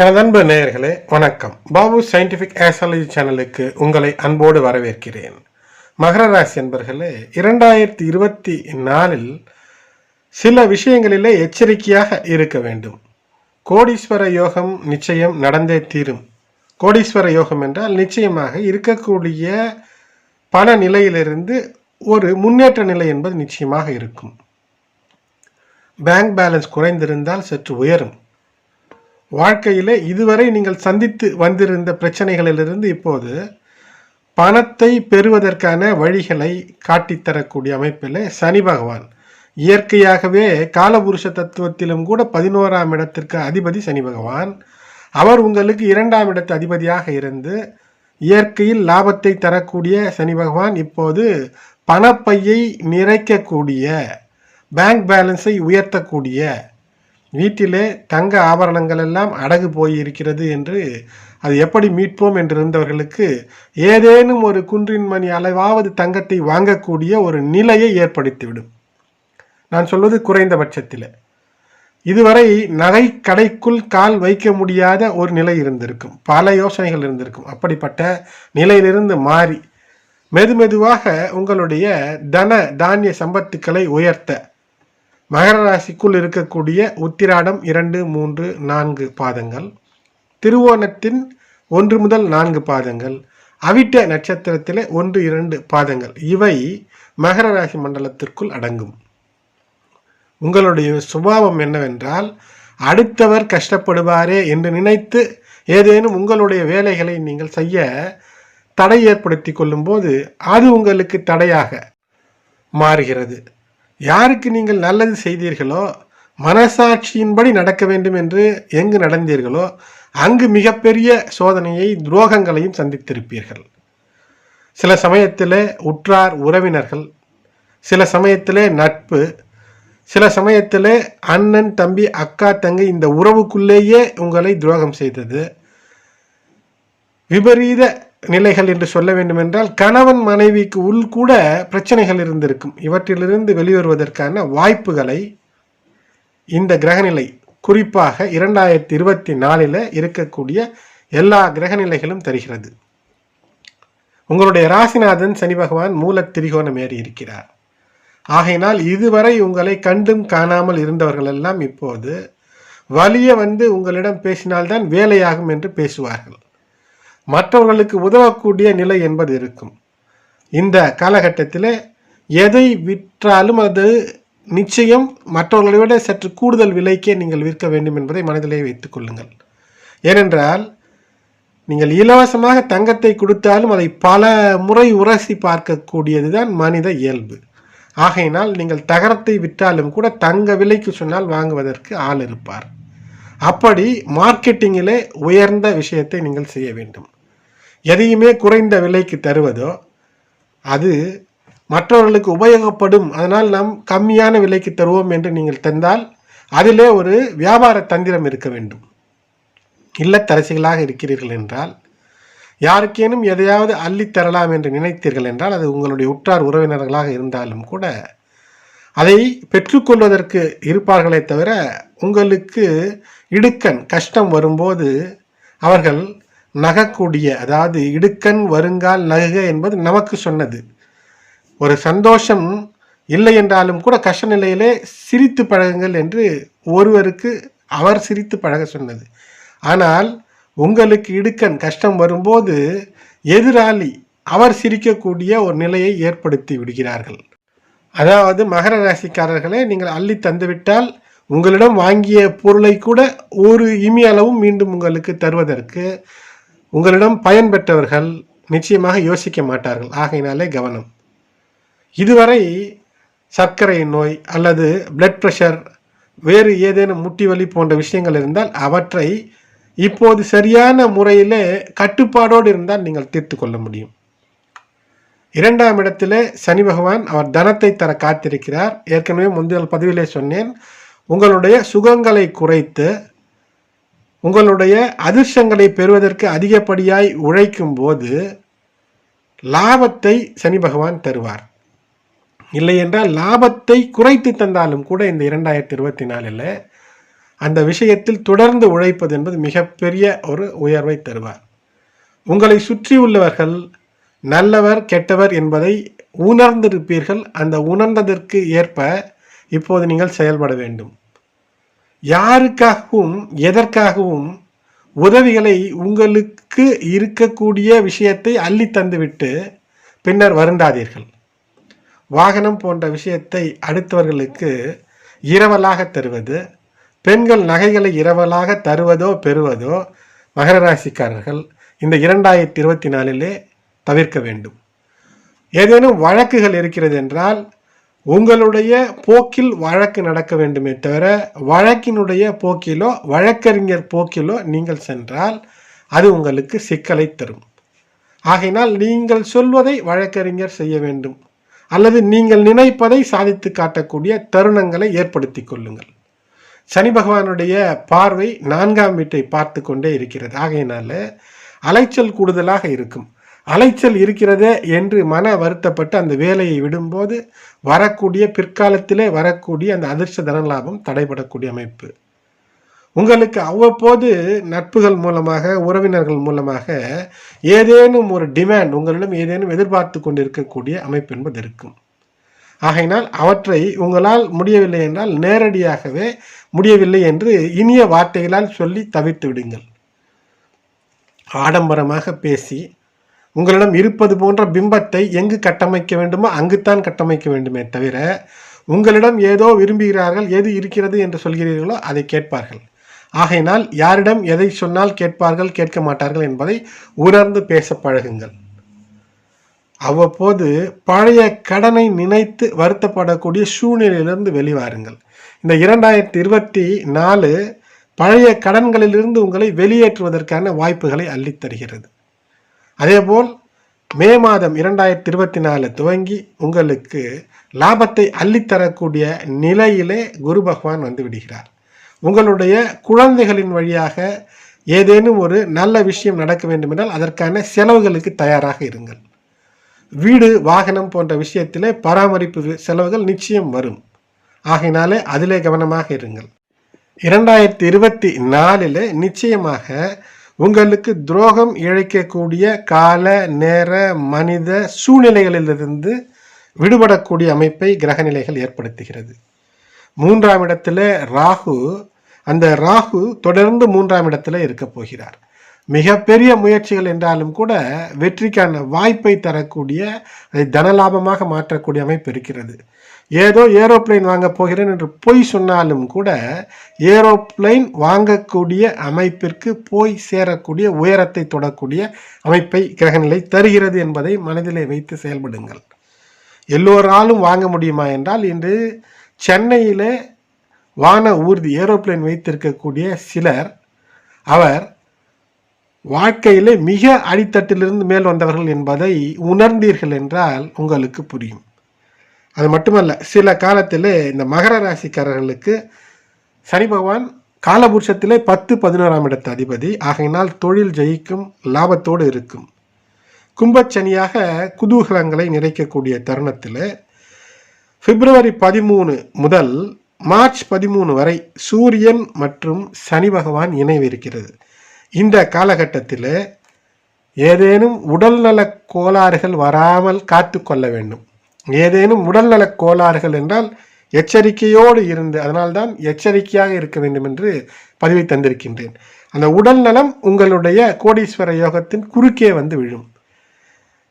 எனது அன்பு நேயர்களே வணக்கம். பாபு சயின்டிஃபிக் ஆஸ்ட்ராலஜி சேனலுக்கு உங்களை அன்போடு வரவேற்கிறேன். மகர ராசி என்பர்களே இரண்டாயிரத்தி இருபத்தி நாலில் சில விஷயங்களிலே எச்சரிக்கையாக இருக்க வேண்டும். கோடீஸ்வர யோகம் நிச்சயம் நடந்தே தீரும். கோடீஸ்வர யோகம் என்றால் நிச்சயமாக இருக்கக்கூடிய பண நிலையிலிருந்து ஒரு முன்னேற்ற நிலை என்பது நிச்சயமாக இருக்கும். பேங்க் பேலன்ஸ் குறைந்திருந்தால் சற்று உயரும். வாழ்க்கையில் இதுவரை நீங்கள் சந்தித்து வந்திருந்த பிரச்சனைகளிலிருந்து இப்போது பணத்தை பெறுவதற்கான வழிகளை காட்டித்தரக்கூடிய அமைப்பில் சனி பகவான். இயற்கையாகவே காலபுருஷ தத்துவத்திலும் கூட பதினோராம் இடத்திற்கு அதிபதி சனி பகவான். அவர் உங்களுக்கு இரண்டாம் இடத்து அதிபதியாக இருந்து இயற்கையில் லாபத்தை தரக்கூடிய சனி பகவான். இப்போது பணப்பையை நிறைக்கக்கூடிய பேங்க் பேலன்ஸை உயர்த்தக்கூடிய வீட்டிலே தங்க ஆபரணங்கள் எல்லாம் அடகு போயிருக்கிறது என்று அது எப்படி மீட்போம் என்று இருந்தவர்களுக்கு ஏதேனும் ஒரு குன்றின் மணி அளவாவது தங்கத்தை வாங்கக்கூடிய ஒரு நிலையை ஏற்படுத்திவிடும். நான் சொல்வது குறைந்தபட்சத்தில். இதுவரை நகை கடைக்குள் கால் வைக்க முடியாத ஒரு நிலை இருந்திருக்கும். பல யோசனைகள் இருந்திருக்கும். அப்படிப்பட்ட நிலையிலிருந்து மாறி மெதுமெதுவாக உங்களுடைய தன தானிய சம்பத்துக்களை உயர்த்த மகர ராசிக்குள் இருக்கக்கூடிய உத்திராடம் இரண்டு மூன்று நான்கு பாதங்கள். திருவோணத்தின் ஒன்று முதல் நான்கு பாதங்கள். அவிட்ட நட்சத்திரத்திலே ஒன்று இரண்டு பாதங்கள். இவை மகர ராசி மண்டலத்திற்குள் அடங்கும். உங்களுடைய சுபாவம் என்னவென்றால் அடுத்தவர் கஷ்டப்படுவாரே என்று நினைத்து ஏதேனும் உங்களுடைய வேலைகளை நீங்கள் செய்ய தடை ஏற்படுத்தி கொள்ளும்போது அது உங்களுக்கு தடையாக மாறுகிறது. யாருக்கு நீங்கள் நல்லது செய்தீர்களோ மனசாட்சியின்படி நடக்க வேண்டும் என்று எங்கு நடந்தீர்களோ அங்கு மிகப்பெரிய சோதனையை துரோகங்களையும் சந்தித்திருப்பீர்கள். சில சமயத்தில் உற்றார் உறவினர்கள் சில சமயத்தில் நட்பு சில சமயத்தில் அண்ணன் தம்பி அக்கா தங்கை இந்த உறவுக்குள்ளேயே உங்களை துரோகம் செய்தது. விபரீத நிலைகள் என்று சொல்ல வேண்டுமென்றால் கணவன் மனைவிக்கு உள் கூட பிரச்சனைகள் இருந்திருக்கும். இவற்றிலிருந்து வெளிவருவதற்கான வாய்ப்புகளை இந்த கிரகநிலை குறிப்பாக இரண்டாயிரத்தி இருபத்தி நாலில் இருக்கக்கூடிய எல்லா கிரகநிலைகளும் தருகிறது. உங்களுடைய ராசிநாதன் சனி பகவான் மூல திரிகோணம் ஏறி இருக்கிறார். ஆகையினால் இதுவரை உங்களை கண்டும் காணாமல் இருந்தவர்கள் எல்லாம் இப்போது வலிய வந்து உங்களிடம் பேசினால்தான் வேலையாகும் என்று பேசுவார்கள். மற்றவர்களுக்கு உதவக்கூடிய நிலை என்பது இருக்கும். இந்த காலகட்டத்தில் எதை விற்றாலும் அது நிச்சயம் மற்றவர்களை விட சற்று கூடுதல் விலைக்கே நீங்கள் விற்க வேண்டும் என்பதை மனதிலே வைத்துக் கொள்ளுங்கள். ஏனென்றால் நீங்கள் இலவசமாக தங்கத்தை கொடுத்தாலும் அதை பல முறை உரசி பார்க்கக்கூடியதுதான் மனித இயல்பு. ஆகையினால் நீங்கள் தகரத்தை விற்றாலும் கூட தங்க விலைக்கு சொன்னால் வாங்குவதற்கு ஆள் இருப்பார். அப்படி மார்க்கெட்டிங்கிலே உயர்ந்த விஷயத்தை நீங்கள் செய்ய வேண்டும். எதையுமே குறைந்த விலைக்கு தருவதோ அது மற்றவர்களுக்கு உபயோகப்படும். அதனால் நாம் கம்மியான விலைக்கு தருவோம் என்று நீங்கள் தந்தால் அதிலே ஒரு வியாபார தந்திரம் இருக்க வேண்டும். இல்லத்தரசிகளாக இருக்கிறீர்கள் என்றால் யாருக்கேனும் எதையாவது அள்ளித் தரலாம் என்று நினைத்தீர்கள் என்றால் அது உங்களுடைய உற்றார் உறவினர்களாக இருந்தாலும் கூட அதை பெற்றுக்கொள்வதற்கு இருப்பார்களே தவிர உங்களுக்கு இடுக்கன் கஷ்டம் வரும்போது அவர்கள் நகக்கூடிய அதாவது இடுக்கண் வருங்கால் நகுக என்பது நமக்கு சொன்னது. ஒரு சந்தோஷம் இல்லை என்றாலும் கூட கஷ்ட நிலையிலே சிரித்து பழகுங்கள் என்று ஒருவருக்கு அவர் சிரித்து பழக சொன்னது. ஆனால் உங்களுக்கு இடுக்கண் கஷ்டம் வரும்போது எதிராளி அவர் சிரிக்கக்கூடிய ஒரு நிலையை ஏற்படுத்தி விடுகிறார்கள். அதாவது மகர ராசிக்காரர்களே நீங்கள் அள்ளி தந்துவிட்டால் உங்களிடம் வாங்கிய பொருளை கூட ஒரு இமி அளவும் மீண்டும் உங்களுக்கு தருவதற்கு உங்களிடம் பயன் பெற்றவர்கள் நிச்சயமாக யோசிக்க மாட்டார்கள். ஆகையினாலே கவனம். இதுவரை சர்க்கரை நோய் அல்லது பிளட் ப்ரெஷர் வேறு ஏதேனும் முட்டி வலி போன்ற விஷயங்கள் இருந்தால் அவற்றை இப்போது சரியான முறையிலே கட்டுப்பாடோடு இருந்தால் நீங்கள் தீர்த்து கொள்ள முடியும். இரண்டாம் இடத்திலே சனி பகவான் அவர் தனத்தை தர காத்திருக்கிறார். ஏற்கனவே முந்தைய பதிவிலே சொன்னேன் உங்களுடைய சுகங்களை குறைத்து உங்களுடைய அதிர்ஷ்டங்களை பெறுவதற்கு அதிகப்படியாய் உழைக்கும் போது லாபத்தை சனி பகவான் தருவார். இல்லை என்றால் லாபத்தை குறைத்து தந்தாலும் கூட இந்த இரண்டாயிரத்தி இருபத்தி நாலில் அந்த விஷயத்தில் தொடர்ந்து உழைப்பது என்பது மிகப்பெரிய ஒரு உயர்வை தருவார். உங்களை சுற்றி உள்ளவர்கள் நல்லவர் கெட்டவர் என்பதை உணர்ந்திருப்பீர்கள். அந்த உணர்ந்ததற்கு ஏற்ப இப்போது நீங்கள் செயல்பட வேண்டும். யாருக்காகவும் எதற்காகவும் உதவிகளை உங்களுக்கு இருக்கக்கூடிய விஷயத்தை அள்ளி தந்துவிட்டு பின்னர் வருந்தாதீர்கள். வாகனம் போன்ற விஷயத்தை அடுத்தவர்களுக்கு இரவலாக தருவது பெண்கள் நகைகளை இரவலாக தருவதோ பெறுவதோ மகர ராசிக்காரர்கள் இந்த இரண்டாயிரத்தி இருபத்தி நாலிலே தவிர்க்க வேண்டும். ஏதேனும் வழக்குகள் இருக்கிறது என்றால் உங்களுடைய போக்கில் வழக்கு நடக்க வேண்டுமே தவிர வழக்கினுடைய போக்கிலோ வழக்கறிஞர் போக்கிலோ நீங்கள் சென்றால் அது உங்களுக்கு சிக்கலை தரும். ஆகையினால் நீங்கள் சொல்வதை வழக்கறிஞர் செய்ய வேண்டும். அல்லது நீங்கள் நினைப்பதை சாதித்து காட்டக்கூடிய தருணங்களை ஏற்படுத்தி கொள்ளுங்கள். சனி பகவானுடைய பார்வை நான்காம் வீட்டை பார்த்து கொண்டே இருக்கிறது. ஆகையினால அலைச்சல் கூடுதலாக இருக்கும். அலைச்சல் இருக்கிறதே என்று மன வருத்தப்பட்டு அந்த வேலையை விடும்போது வரக்கூடிய பிற்காலத்திலே வரக்கூடிய அந்த அதிர்ஷ்ட தன லாபம் தடைபடக்கூடிய அமைப்பு. உங்களுக்கு அவ்வப்போது நட்புகள் மூலமாக உறவினர்கள் மூலமாக ஏதேனும் ஒரு டிமாண்ட் உங்களிடம் ஏதேனும் எதிர்பார்த்து கொண்டிருக்கக்கூடிய அமைப்பு என்பது இருக்கும். ஆகையினால் அவற்றை உங்களால் முடியவில்லை என்றால் நேரடியாகவே முடியவில்லை என்று இனிய வார்த்தைகளால் சொல்லி தவிர்த்து விடுங்கள். ஆடம்பரமாக பேசி உங்களிடம் இருப்பது போன்ற பிம்பத்தை எங்கு கட்டமைக்க வேண்டுமோ அங்குத்தான் கட்டமைக்க வேண்டுமே தவிர உங்களிடம் ஏதோ விரும்புகிறார்கள் எது இருக்கிறது என்று சொல்கிறீர்களோ அதை கேட்பார்கள். ஆகையினால் யாரிடம் எதை சொன்னால் கேட்பார்கள் கேட்க மாட்டார்கள் என்பதை உணர்ந்து பேச பழகுங்கள். அவ்வப்போது பழைய கடனை நினைத்து வருத்தப்படக்கூடிய சூழ்நிலையிலிருந்து வெளிவாருங்கள். இந்த இரண்டாயிரத்தி இருபத்தி நாலு பழைய கடன்களிலிருந்து உங்களை வெளியேற்றுவதற்கான வாய்ப்புகளை அள்ளித்தருகிறது. அதேபோல் மே மாதம் இரண்டாயிரத்தி இருபத்தி நாலு துவங்கி உங்களுக்கு லாபத்தை அள்ளித்தரக்கூடிய நிலையிலே குரு பகவான் வந்து விடுகிறார். உங்களுடைய குழந்தைகளின் வழியாக ஏதேனும் ஒரு நல்ல விஷயம் நடக்க வேண்டுமென்றால் அதற்கான செலவுகளுக்கு தயாராக இருங்கள். வீடு வாகனம் போன்ற விஷயத்திலே பராமரிப்பு செலவுகள் நிச்சயம் வரும். ஆகையினாலே அதிலே கவனமாக இருங்கள். இரண்டாயிரத்தி இருபத்தி நாலில் நிச்சயமாக உங்களுக்கு துரோகம் இழைக்கக்கூடிய கால நேர மனித சூழ்நிலைகளிலிருந்து விடுபடக்கூடிய அமைப்பை கிரகநிலைகள் ஏற்படுத்துகிறது. மூன்றாம் இடத்துல ராகு. அந்த ராகு தொடர்ந்து மூன்றாம் இடத்துல இருக்க போகிறார். மிகப்பெரிய முயற்சிகள் என்றாலும் கூட வெற்றிக்கான வாய்ப்பை தரக்கூடிய அதை தனலாபமாக மாற்றக்கூடிய அமைப்பு இருக்கிறது. ஏதோ ஏரோப்ளைன் வாங்க போகிறேன் என்று பொய் சொன்னாலும் கூட ஏரோப்ளைன் வாங்கக்கூடிய அமைப்பிற்கு போய் சேரக்கூடிய உயரத்தை தொடக்கூடிய அமைப்பை கிரகநிலை தருகிறது என்பதை மனதிலே வைத்து செயல்படுங்கள். எல்லோராலும் வாங்க முடியுமா என்றால் இன்று சென்னையிலே வான ஊர்தி ஏரோப்ளைன் வைத்திருக்கக்கூடிய சிலர் அவர் வாழ்க்கையிலே மிக அடித்தட்டிலிருந்து மேல் வந்தவர்கள் என்பதை உணர்ந்தீர்கள் என்றால் உங்களுக்கு புரியும். அது மட்டுமல்ல சில காலத்தில் இந்த மகர ராசிக்காரர்களுக்கு சனி பகவான் காலபுருஷத்திலே பத்து பதினோராம் இடத்து அதிபதி. ஆகையினால் தொழில் ஜெயிக்கும் லாபத்தோடு இருக்கும். கும்பச்சனியாக குதூகலங்களை நிறைக்கக்கூடிய தருணத்தில் பிப்ரவரி பதிமூணு முதல் மார்ச் பதிமூணு வரை சூரியன் மற்றும் சனி பகவான் இணைவிருக்கிறது இந்த காலகட்டத்தில் ஏதேனும் உடல்நல கோளாறுகள் வராமல் காத்து கொள்ள வேண்டும். ஏதேனும் உடல்நலக் கோளாறுகள் என்றால் எச்சரிக்கையோடு இருந்து அதனால்தான் எச்சரிக்கையாக இருக்க வேண்டும் என்று பதிவை தந்திருக்கின்றேன். அந்த உடல் நலம் உங்களுடைய கோடீஸ்வர யோகத்தின் குறுக்கே வந்து விழும்.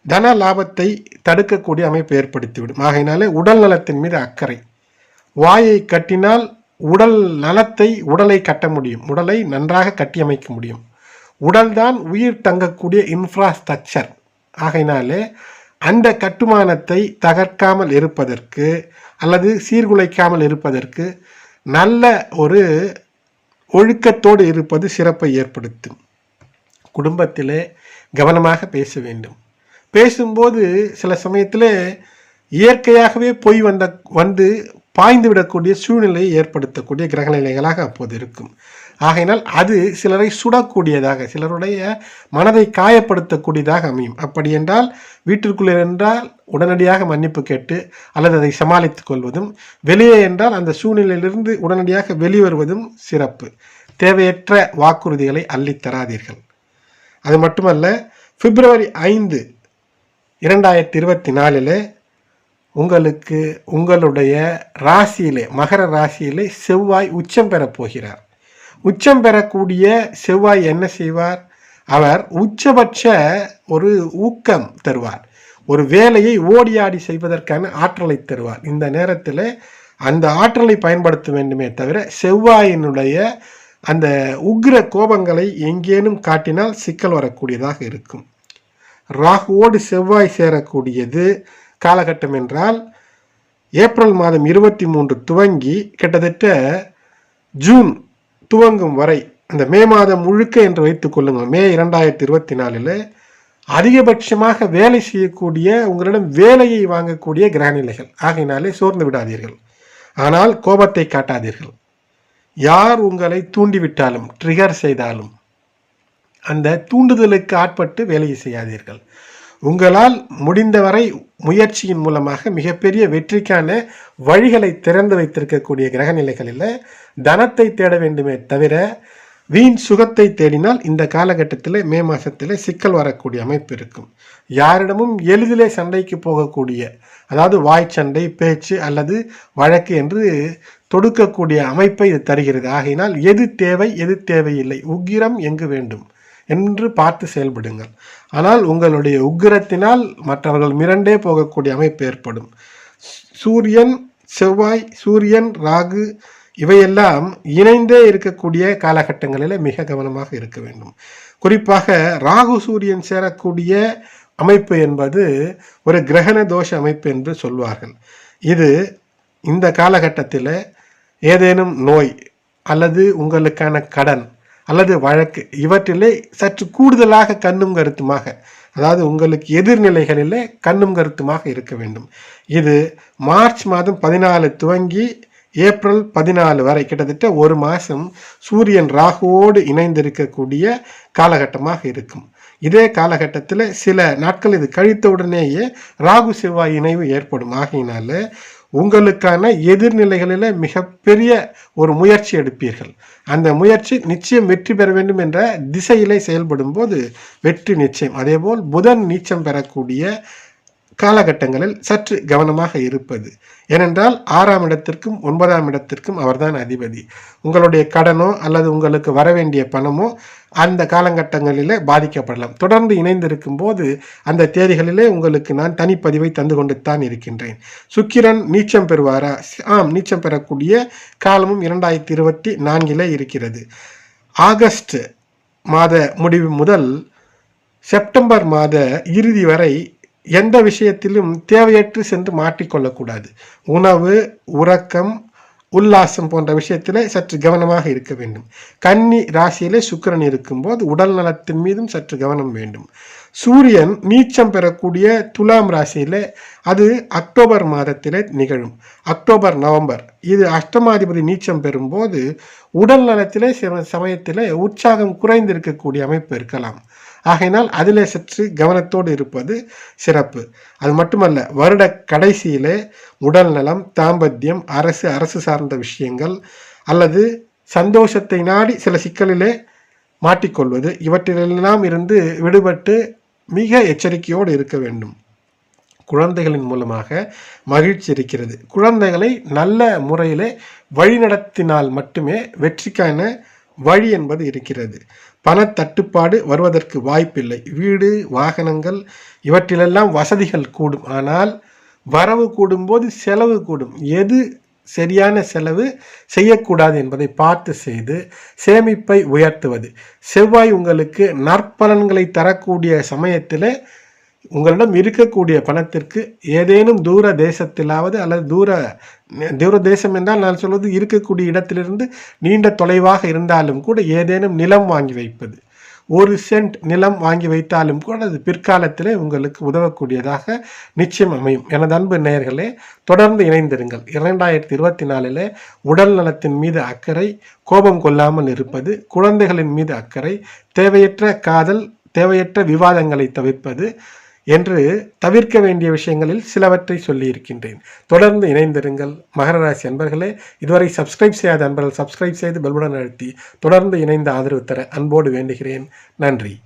தன லாபத்தை தடுக்கக்கூடிய அமைப்பு ஏற்படுத்திவிடும். ஆகையினாலே உடல் நலத்தின் மீது அக்கறை. வாயை கட்டினால் உடல் நலத்தை உடலை கட்ட முடியும். உடலை நன்றாக கட்டியமைக்க முடியும். உடல்தான் உயிர் தங்கக்கூடிய இன்ஃப்ராஸ்ட்ரக்சர் ஆகையினாலே அந்த கட்டுமானத்தை தகர்க்காமல் இருப்பதற்கு அல்லது சீர்குலைக்காமல் இருப்பதற்கு நல்ல ஒரு ஒழுக்கத்தோடு இருப்பது சிறப்பை ஏற்படுத்தும். குடும்பத்திலே கவனமாக பேச வேண்டும். பேசும்போது சில சமயத்தில் இயற்கையாகவே பொய் வந்த வந்து பாய்ந்து விடக்கூடிய சூழ்நிலையை ஏற்படுத்தக்கூடிய கிரகநிலைகளாக அப்போது இருக்கும். ஆகையினால் அது சிலரை சுடக்கூடியதாக சிலருடைய மனதை காயப்படுத்தக்கூடியதாக அமையும். அப்படி என்றால் வீட்டிற்குள்ளே என்றால் உடனடியாக மன்னிப்பு கேட்டு அல்லது அதை சமாளித்துக் கொள்வதும் வெளியே என்றால் அந்த சூழ்நிலையிலிருந்து உடனடியாக வெளிவருவதும் சிறப்பு. தேவையற்ற வாக்குறுதிகளை அள்ளித் தராதீர்கள். அது மட்டுமல்ல பிப்ரவரி ஐந்து இரண்டாயிரத்தி இருபத்தி நாலில் உங்களுக்கு உங்களுடைய ராசியிலே மகர ராசியிலே செவ்வாய் உச்சம் பெறப் போகிறார். உச்சம் பெறக்கூடிய செவ்வாய் என்ன செய்வார்? அவர் உச்சபட்ச ஒரு ஊக்கம் தருவார். ஒரு வேலையை ஓடியாடி செய்வதற்கான ஆற்றலை தருவார். இந்த நேரத்தில் அந்த ஆற்றலை பயன்படுத்த வேண்டுமே தவிர செவ்வாயினுடைய அந்த உக்ர கோபங்களை எங்கேனும் காட்டினால் சிக்கல் வரக்கூடியதாக இருக்கும். ராகுவோடு செவ்வாய் சேரக்கூடியது காலகட்டம் என்றால் ஏப்ரல் மாதம் இருபத்தி மூன்று துவங்கி கிட்டத்தட்ட ஜூன் துவங்கும் வரை இந்த மே மாதம் முழுக்க என்று வைத்துக் கொள்ளுங்கள். மே இரண்டாயிரத்தி இருபத்தி நாலில் அதிகபட்சமாக வேலை செய்யக்கூடிய உங்களிடம் வேலையை வாங்கக்கூடிய கிரகநிலைகள். ஆகையினாலே சோர்ந்து விடாதீர்கள். ஆனால் கோபத்தை காட்டாதீர்கள். யார் உங்களை தூண்டிவிட்டாலும் ட்ரிகர் செய்தாலும் அந்த தூண்டுதலுக்கு ஆட்பட்டு வேலையை செய்யாதீர்கள். உங்களால் முடிந்தவரை முயற்சியின் மூலமாக மிகப்பெரிய வெற்றிக்கான வழிகளை திறந்து வைத்திருக்கக்கூடிய கிரகநிலைகளில் தனத்தை தேட வேண்டுமே தவிர வீண் சுகத்தை தேடினால் இந்த காலகட்டத்தில் மே மாதத்தில் சிக்கல் வரக்கூடிய அமைப்பு இருக்கும். யாரிடமும் எளிதிலே சண்டைக்கு போகக்கூடிய அதாவது வாய் சண்டை பேச்சு அல்லது வழக்கு என்று தொடுக்கக்கூடிய அமைப்பை இது தருகிறது. ஆகையினால் எது தேவை எது தேவையில்லை உக்கிரம் எங்கு வேண்டும் என்று பார்த்து செயல்படுங்கள். ஆனால் உங்களுடைய உக்கிரத்தினால் மற்றவர்கள் மிரண்டே போகக்கூடிய அமைப்பு ஏற்படும். சூரியன் செவ்வாய் சூரியன் ராகு இவையெல்லாம் இணைந்தே இருக்கக்கூடிய காலகட்டங்களில் மிக கவனமாக இருக்க வேண்டும். குறிப்பாக ராகு சூரியன் சேரக்கூடிய அமைப்பு என்பது ஒரு கிரகண தோஷ அமைப்பு என்று சொல்வார்கள். இது இந்த காலகட்டத்தில் ஏதேனும் நோய் அல்லது உங்களுக்கான கடன் அல்லது வழக்கு. இவற்றிலே சற்று கூடுதலாக கண்ணும் கருத்துமாக அதாவது உங்களுக்கு எதிர்நிலைகளிலே கண்ணும் கருத்துமாக இருக்க வேண்டும். இது மார்ச் மாதம் பதினாலு துவங்கி ஏப்ரல் பதினாலு வரை கிட்டத்தட்ட ஒரு மாதம் சூரியன் ராகுவோடு இணைந்திருக்கக்கூடிய காலகட்டமாக இருக்கும். இதே காலகட்டத்தில் சில நாட்கள் இது கழித்த உடனேயே ராகு செவ்வாய் இணைவு ஏற்படும். ஆகையினால உங்களுக்கான எதிர்நிலைகளில் மிகப்பெரிய ஒரு முயற்சி எடுப்பீர்கள். அந்த முயற்சி நிச்சயம் வெற்றி பெற வேண்டும் என்ற திசையிலே செயல்படும் போது வெற்றி நிச்சயம். அதேபோல் புதன் நீச்சம் பெறக்கூடிய காலகட்டங்களில் சற்று கவனமாக இருப்பது. ஏனென்றால் ஆறாம் இடத்திற்கும் ஒன்பதாம் இடத்திற்கும் அவர்தான் அதிபதி. உங்களுடைய கடனோ அல்லது உங்களுக்கு வர வேண்டிய பணமோ அந்த காலகட்டங்களிலே பாதிக்கப்படலாம். தொடர்ந்து இணைந்திருக்கும் போது அந்த தேதிகளிலே உங்களுக்கு நான் தனிப்பதிவை தந்து கொண்டு தான் இருக்கின்றேன். சுக்கிரன் நீச்சம் பெறுவாரா? ஆம் நீச்சம் பெறக்கூடிய காலமும் இரண்டாயிரத்தி இருபத்தி நான்கிலே இருக்கிறது. ஆகஸ்ட் மாத முடிவு முதல் செப்டம்பர் மாத இறுதி வரை எந்த விஷயத்திலும் தேவையற்று சென்று மாட்டிக்கொள்ளக்கூடாது. உணவு உறக்கம் உல்லாசம் போன்ற விஷயத்தில் சற்று கவனமாக இருக்க வேண்டும். கன்னி ராசியிலே சுக்கிரன் இருக்கும்போது உடல் நலத்தின் மீதும் சற்று கவனம் வேண்டும். சூரியன் நீச்சம் பெறக்கூடிய துலாம் ராசியிலே அது அக்டோபர் மாதத்திலே நிகழும். October November. இது அஷ்டமாதிபதி நீச்சம் பெறும்போது உடல் நலத்திலே சில சமயத்திலே உற்சாகம் குறைந்திருக்கக்கூடிய அமைப்பு இருக்கலாம். ஆகையினால் அதில் சற்று கவனத்தோடு இருப்பது சிறப்பு. அது மட்டுமல்ல வருட கடைசியிலே உடல் நலம் தாம்பத்தியம் அரசு அரசு சார்ந்த விஷயங்கள் அல்லது சந்தோஷத்தை நாடி சில சிக்கலிலே மாட்டிக்கொள்வது இவற்றிலெல்லாம் இருந்து விடுபட்டு மிக எச்சரிக்கையோடு இருக்க வேண்டும். குழந்தைகளின் மூலமாக மகிழ்ச்சி இருக்கிறது. குழந்தைகளை நல்ல முறையிலே வழிநடத்தினால் மட்டுமே வெற்றிக்கான வழி என்பது இருக்கிறது. பணத்தட்டுப்பாடு வருவதற்கு வாய்ப்பில்லை. வீடு வாகனங்கள் இவற்றிலெல்லாம் வசதிகள் கூடும். ஆனால் வரவு கூடும்போது செலவு கூடும். எது சரியான செலவு செய்யக்கூடாது என்பதை பார்த்து செய்து சேமிப்பை உயர்த்துவது. செவ்வாய் உங்களுக்கு நற்பலன்களை தரக்கூடிய சமயத்தில் உங்களிடம் இருக்கக்கூடிய பணத்திற்கு ஏதேனும் தூர தேசத்திலாவது அல்லது தூர தூர தேசம் என்றால் நான் சொல்வது இருக்கக்கூடிய இடத்திலிருந்து நீண்ட தொலைவாக இருந்தாலும் கூட ஏதேனும் நிலம் வாங்கி வைப்பது. ஒரு சென்ட் நிலம் வாங்கி வைத்தாலும் கூட அது பிற்காலத்திலே உங்களுக்கு உதவக்கூடியதாக நிச்சயம் அமையும். எனது அன்பு நேயர்களே தொடர்ந்து இணைந்திருங்கள். இரண்டாயிரத்தி இருபத்தி நாலிலே உடல் நலத்தின் மீது அக்கறை கோபம் கொள்ளாமல் இருப்பது குழந்தைகளின் மீது அக்கறை தேவையற்ற காதல் தேவையற்ற விவாதங்களை தவிர்ப்பது என்று தவிர்க்க வேண்டிய விஷயங்களில் சிலவற்றை சொல்லியிருக்கின்றேன். தொடர்ந்து இணைந்திருங்கள். மகர ராசி அன்பர்களே இதுவரை சப்ஸ்கிரைப் செய்யாத அன்பர்கள் சப்ஸ்கிரைப் செய்து பெல்புடன் அழுத்தி தொடர்ந்து இணைந்த ஆதரவு தர அன்போடு வேண்டுகிறேன். நன்றி.